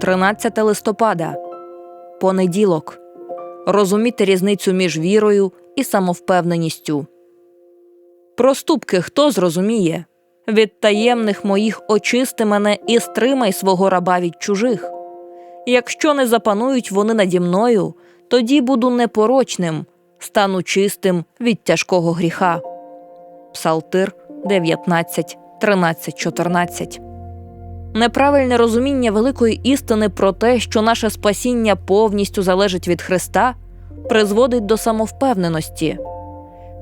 13 листопада. Понеділок. Розуміти різницю між вірою і самовпевненістю. Проступки хто зрозуміє? Від таємних моїх очисти мене і стримай свого раба від чужих. Якщо не запанують вони наді мною, тоді буду непорочним, стану чистим від тяжкого гріха. Псалтир 19, 13, 14 Неправильне розуміння великої істини про те, що наше спасіння повністю залежить від Христа, призводить до самовпевненості.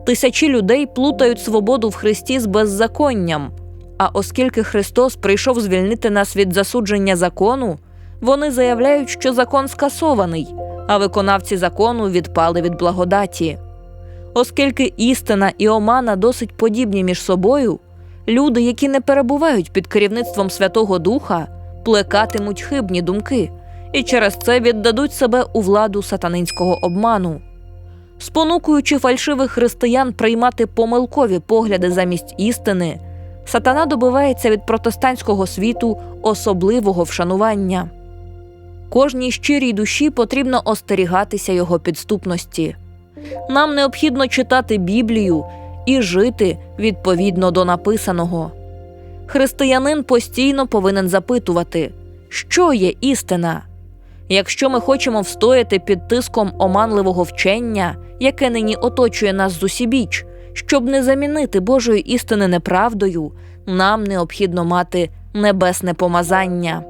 Тисячі людей плутають свободу в Христі з беззаконням. А оскільки Христос прийшов звільнити нас від засудження закону, вони заявляють, що закон скасований, а виконавці закону відпали від благодаті. Оскільки істина і омана досить подібні між собою, люди, які не перебувають під керівництвом Святого Духа, плекатимуть хибні думки і через це віддадуть себе у владу сатанинського обману. Спонукуючи фальшивих християн приймати помилкові погляди замість істини, сатана добивається від протестантського світу особливого вшанування. Кожній щирій душі потрібно остерігатися його підступності. Нам необхідно читати Біблію і жити відповідно до написаного. Християнин постійно повинен запитувати, що є істина. Якщо ми хочемо встояти під тиском оманливого вчення, яке нині оточує нас зусібіч, щоб не замінити Божої істини неправдою, нам необхідно мати небесне помазання.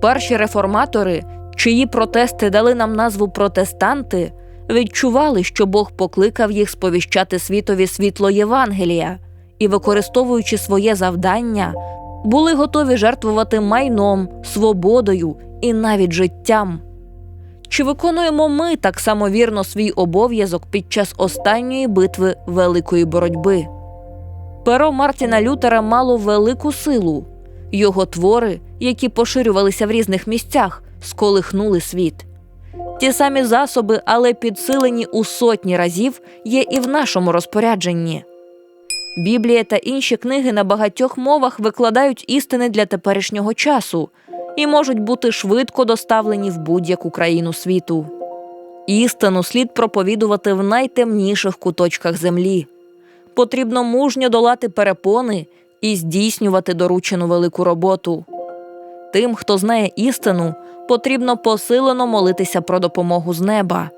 Перші реформатори, чиї протести дали нам назву протестанти, відчували, що Бог покликав їх сповіщати світові світло Євангелія і, використовуючи своє завдання, були готові жертвувати майном, свободою і навіть життям. Чи виконуємо ми так само вірно свій обов'язок під час останньої битви великої боротьби? Перо Мартіна Лютера мало велику силу. Його твори, які поширювалися в різних місцях, сколихнули світ. Ті самі засоби, але підсилені у сотні разів, є і в нашому розпорядженні. Біблія та інші книги на багатьох мовах викладають істини для теперішнього часу і можуть бути швидко доставлені в будь-яку країну світу. Істину слід проповідувати в найтемніших куточках землі. Потрібно мужньо долати перепони і здійснювати доручену велику роботу. Тим, хто знає істину, потрібно посилено молитися про допомогу з неба.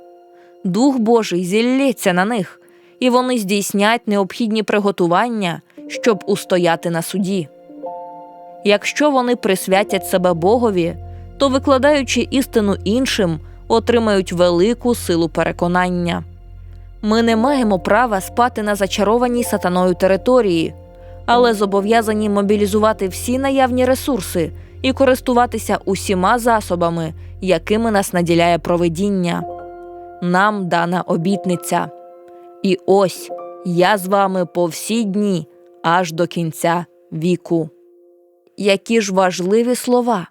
Дух Божий зілється на них, і вони здійснять необхідні приготування, щоб устояти на суді. Якщо вони присвятять себе Богові, то, викладаючи істину іншим, отримають велику силу переконання. Ми не маємо права спати на зачарованій сатаною території, але зобов'язані мобілізувати всі наявні ресурси і користуватися усіма засобами, якими нас наділяє провидіння. Нам дана обітниця. І ось я з вами по всі дні аж до кінця віку. Які ж важливі слова.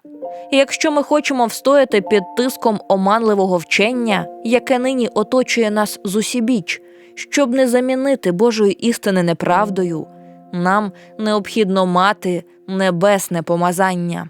Якщо ми хочемо встояти під тиском оманливого вчення, яке нині оточує нас зусібіч, щоб не замінити Божої істини неправдою, нам необхідно мати небесне помазання.